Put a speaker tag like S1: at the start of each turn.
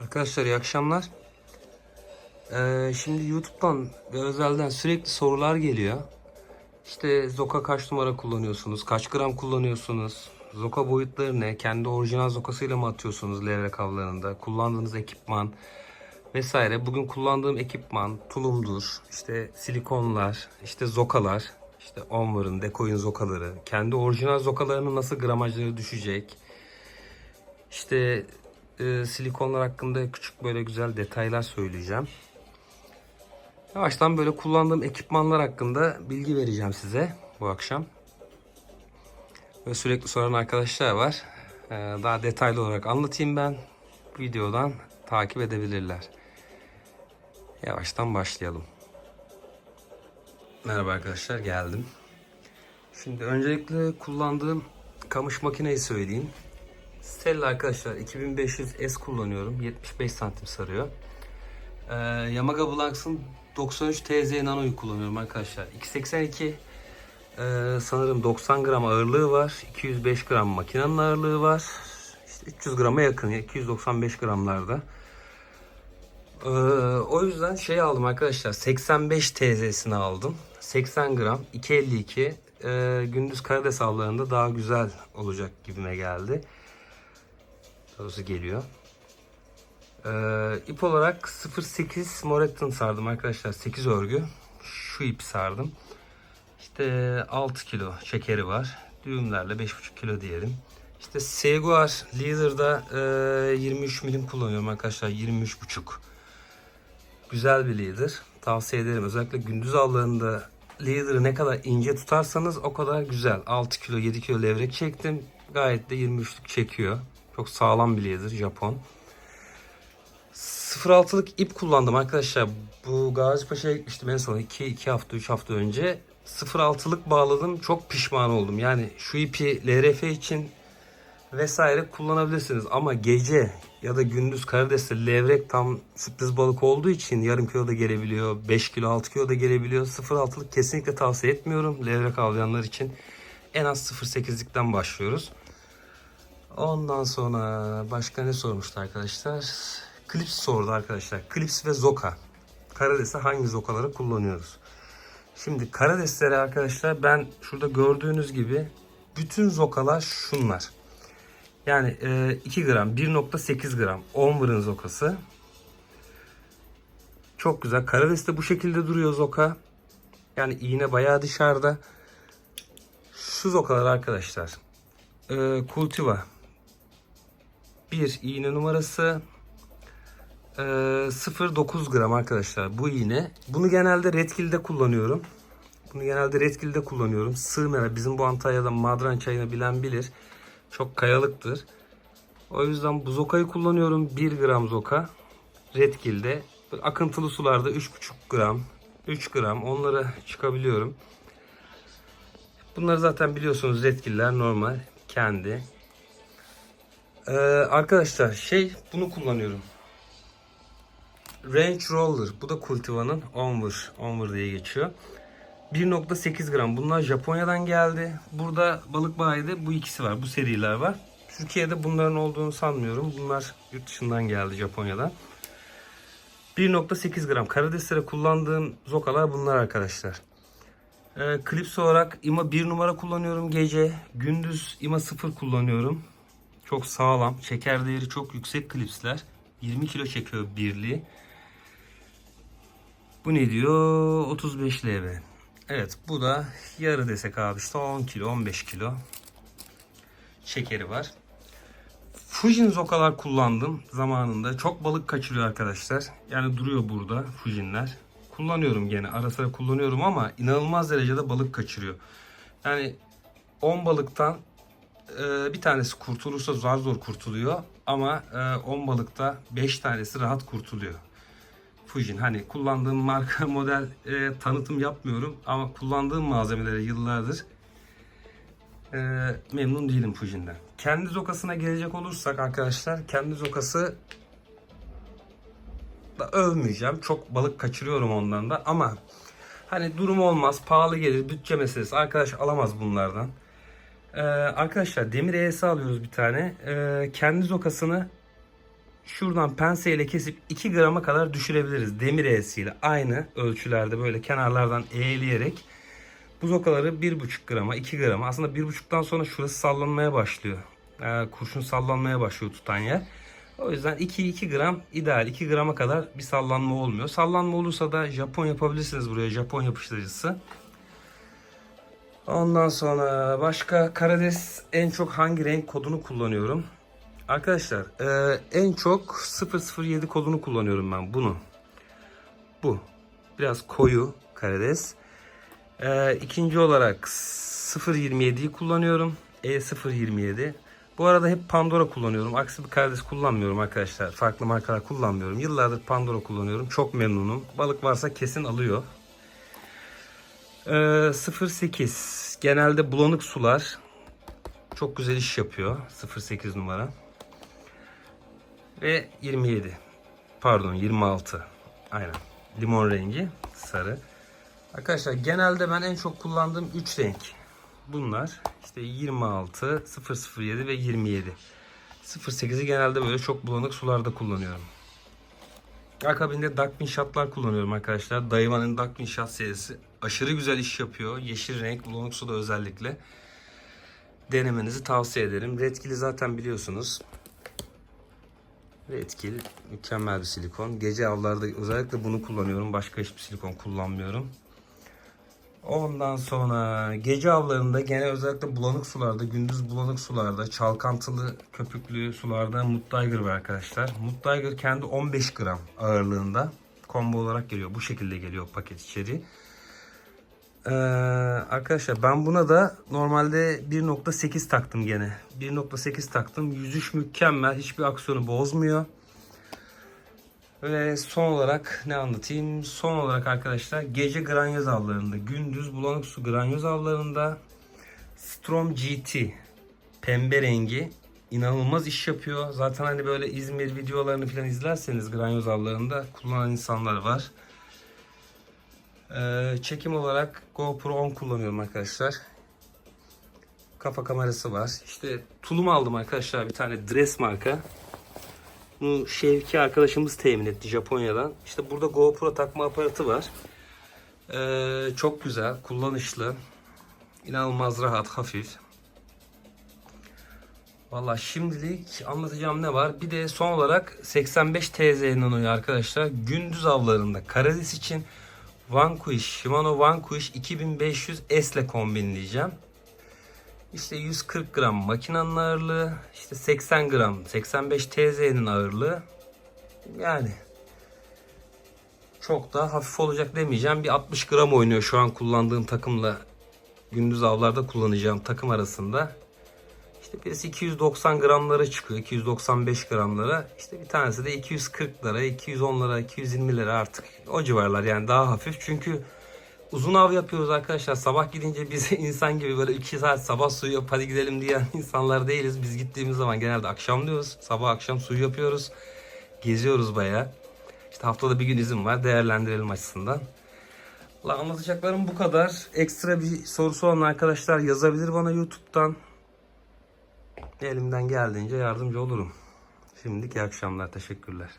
S1: Arkadaşlar iyi akşamlar. Ee, şimdi YouTube'dan ve özelden sürekli sorular geliyor. İşte Zoka kaç numara kullanıyorsunuz? Kaç gram kullanıyorsunuz? Zoka boyutları ne? Kendi orijinal Zokasıyla mı atıyorsunuz levrek avlarında? Kullandığınız ekipman vesaire. Bugün kullandığım ekipman tulumdur, işte silikonlar, işte zokalar, işte Onwar'ın, Decoy'un zokaları, kendi orijinal zokalarının nasıl gramajları düşecek, işte e, silikonlar hakkında küçük böyle güzel detaylar söyleyeceğim. Yavaştan böyle kullandığım ekipmanlar hakkında bilgi vereceğim size bu akşam. Ve sürekli soran arkadaşlar var. E, daha detaylı olarak anlatayım ben. Videodan takip edebilirler. Yavaştan başlayalım. Merhaba arkadaşlar geldim. Şimdi öncelikle kullandığım kamış makineyi söyleyeyim. Stella arkadaşlar 2500 S kullanıyorum. 75 santim sarıyor. Ee, Yamaha Blanks'ın 93 TZ Nano'yu kullanıyorum arkadaşlar. 282 ee, sanırım 90 gram ağırlığı var. 205 gram makinenin ağırlığı var. İşte 300 grama yakın. 295 gramlarda. Ee, o yüzden şey aldım arkadaşlar. 85 TZ'sini aldım. 80 gram 252 ee, gündüz karides avlarında daha güzel olacak gibime geldi. Doğrusu geliyor. Ee, ip olarak 0.8 Moreton sardım arkadaşlar. 8 örgü. Şu ipi sardım. İşte 6 kilo şekeri var. Düğümlerle 5.5 kilo diyelim. İşte Seguar Leader'da e, 23 milim kullanıyorum arkadaşlar. 23.5. Güzel bir leader. Tavsiye ederim. Özellikle gündüz avlarında leader'ı ne kadar ince tutarsanız o kadar güzel. 6 kilo 7 kilo levrek çektim. Gayet de 23'lük çekiyor. Çok sağlam bir leader Japon. 0.6'lık ip kullandım arkadaşlar. Bu Gazi Paşa'ya gitmiştim en son 2, 2 hafta 3 hafta önce. 0.6'lık bağladım. Çok pişman oldum. Yani şu ipi LRF için vesaire kullanabilirsiniz. Ama gece ya da gündüz karidesle levrek tam sürpriz balık olduğu için yarım kilo da gelebiliyor. 5 kilo 6 kilo da gelebiliyor. 0.6'lık kesinlikle tavsiye etmiyorum. Levrek avlayanlar için en az 0.8'likten başlıyoruz. Ondan sonra başka ne sormuştu arkadaşlar? Clips sordu arkadaşlar. Clips ve Zoka. Karades'te hangi zokaları kullanıyoruz? Şimdi karadesleri arkadaşlar ben şurada gördüğünüz gibi bütün zokalar şunlar. Yani e, 2 gram, 1.8 gram Onver'ın zokası. Çok güzel. Karades de bu şekilde duruyor zoka. Yani iğne bayağı dışarıda. Şu zokalar arkadaşlar. E, Kultiva 1 iğne numarası ee, e, 0.9 gram arkadaşlar bu iğne. Bunu genelde Redkill'de kullanıyorum. Bunu genelde Redkill'de kullanıyorum. Sığ bizim bu Antalya'da madran çayını bilen bilir. Çok kayalıktır. O yüzden bu zokayı kullanıyorum. 1 gram zoka. Redkill'de. Akıntılı sularda 3,5 gram, 3 gram onlara çıkabiliyorum. Bunları zaten biliyorsunuz Redkiller normal kendi ee, arkadaşlar şey bunu kullanıyorum. Range Roller. Bu da Cultiva'nın Onward. Onward diye geçiyor. 1.8 gram. Bunlar Japonya'dan geldi. Burada balık bayide bu ikisi var. Bu seriler var. Türkiye'de bunların olduğunu sanmıyorum. Bunlar yurt dışından geldi Japonya'dan. 1.8 gram. Karadeslere kullandığım zokalar bunlar arkadaşlar. Ee, klips olarak IMA 1 numara kullanıyorum gece. Gündüz IMA 0 kullanıyorum. Çok sağlam. Şeker değeri çok yüksek klipsler. 20 kilo çekiyor birliği. Bu ne diyor? 35 LB. Evet bu da yarı desek abi işte 10 kilo 15 kilo şekeri var. Fujin zokalar kullandım zamanında. Çok balık kaçırıyor arkadaşlar. Yani duruyor burada Fujinler. Kullanıyorum gene ara sıra kullanıyorum ama inanılmaz derecede balık kaçırıyor. Yani 10 balıktan e, bir tanesi kurtulursa zar zor kurtuluyor ama e, 10 balıkta 5 tanesi rahat kurtuluyor. Fujin hani kullandığım marka model e, tanıtım yapmıyorum ama kullandığım malzemeleri yıllardır e, memnun değilim Fujin'den. Kendi zokasına gelecek olursak arkadaşlar kendi zokası da övmeyeceğim. Çok balık kaçırıyorum ondan da ama hani durum olmaz pahalı gelir bütçe meselesi arkadaş alamaz bunlardan. Ee, arkadaşlar demir ES alıyoruz bir tane. Ee, kendi zokasını şuradan penseyle kesip 2 grama kadar düşürebiliriz. Demir eğrisiyle aynı ölçülerde böyle kenarlardan eğleyerek buz okaları 1,5 grama 2 grama aslında 1,5'tan sonra şurası sallanmaya başlıyor. Ee, kurşun sallanmaya başlıyor tutan yer. O yüzden 2-2 gram ideal 2 grama kadar bir sallanma olmuyor. Sallanma olursa da Japon yapabilirsiniz buraya Japon yapıştırıcısı. Ondan sonra başka Karades en çok hangi renk kodunu kullanıyorum? Arkadaşlar e, en çok 007 kodunu kullanıyorum ben bunu. Bu. Biraz koyu Karades. E, ikinci olarak 027'yi kullanıyorum. E027. Bu arada hep Pandora kullanıyorum. Aksi bir Karades kullanmıyorum arkadaşlar. Farklı markalar kullanmıyorum. Yıllardır Pandora kullanıyorum. Çok memnunum. Balık varsa kesin alıyor. Ee, 08 genelde bulanık sular çok güzel iş yapıyor. 08 numara. Ve 27 pardon 26 aynen. Limon rengi sarı. Arkadaşlar genelde ben en çok kullandığım 3 renk. Bunlar işte 26 007 ve 27 08'i genelde böyle çok bulanık sularda kullanıyorum Akabinde Darkwing Shot'lar kullanıyorum arkadaşlar. Daiwa'nın Darkwing Shot serisi aşırı güzel iş yapıyor. Yeşil renk, bulanık suda özellikle. Denemenizi tavsiye ederim. Redkill'i zaten biliyorsunuz. Redkill mükemmel bir silikon. Gece avlarda özellikle bunu kullanıyorum. Başka hiçbir silikon kullanmıyorum. Ondan sonra gece avlarında gene özellikle bulanık sularda, gündüz bulanık sularda, çalkantılı köpüklü sularda Mud Tiger var arkadaşlar. Mud Tiger kendi 15 gram ağırlığında combo olarak geliyor. Bu şekilde geliyor paket içeri. Ee, arkadaşlar ben buna da normalde 1.8 taktım gene. 1.8 taktım. Yüzüş mükemmel. Hiçbir aksiyonu bozmuyor. Ve son olarak ne anlatayım? Son olarak arkadaşlar gece granyoz avlarında, gündüz bulanık su granyoz avlarında Strom GT pembe rengi inanılmaz iş yapıyor. Zaten hani böyle İzmir videolarını falan izlerseniz granyoz avlarında kullanan insanlar var. Ee, çekim olarak GoPro 10 kullanıyorum arkadaşlar. Kafa kamerası var. İşte tulum aldım arkadaşlar bir tane Dress marka. Bunu Şevki arkadaşımız temin etti Japonya'dan. İşte burada GoPro takma aparatı var. Ee, çok güzel, kullanışlı. İnanılmaz rahat, hafif. Valla şimdilik anlatacağım ne var? Bir de son olarak 85 TZ nanoyu arkadaşlar. Gündüz avlarında Karades için Vanquish, Shimano Vanquish 2500 S ile kombinleyeceğim. İşte 140 gram makinenin ağırlığı, işte 80 gram, 85 TZ'nin ağırlığı. Yani çok da hafif olacak demeyeceğim. Bir 60 gram oynuyor şu an kullandığım takımla gündüz avlarda kullanacağım takım arasında. İşte birisi 290 gramlara çıkıyor, 295 gramlara. İşte bir tanesi de 240'lara, 210'lara, 220'lere artık o civarlar yani daha hafif. Çünkü uzun av yapıyoruz arkadaşlar. Sabah gidince biz insan gibi böyle 2 saat sabah suyu yap hadi gidelim diyen insanlar değiliz. Biz gittiğimiz zaman genelde akşam diyoruz. Sabah akşam suyu yapıyoruz. Geziyoruz bayağı. İşte haftada bir gün izin var. Değerlendirelim açısından. La anlatacaklarım bu kadar. Ekstra bir sorusu olan arkadaşlar yazabilir bana YouTube'dan. Elimden geldiğince yardımcı olurum. Şimdilik akşamlar. Teşekkürler.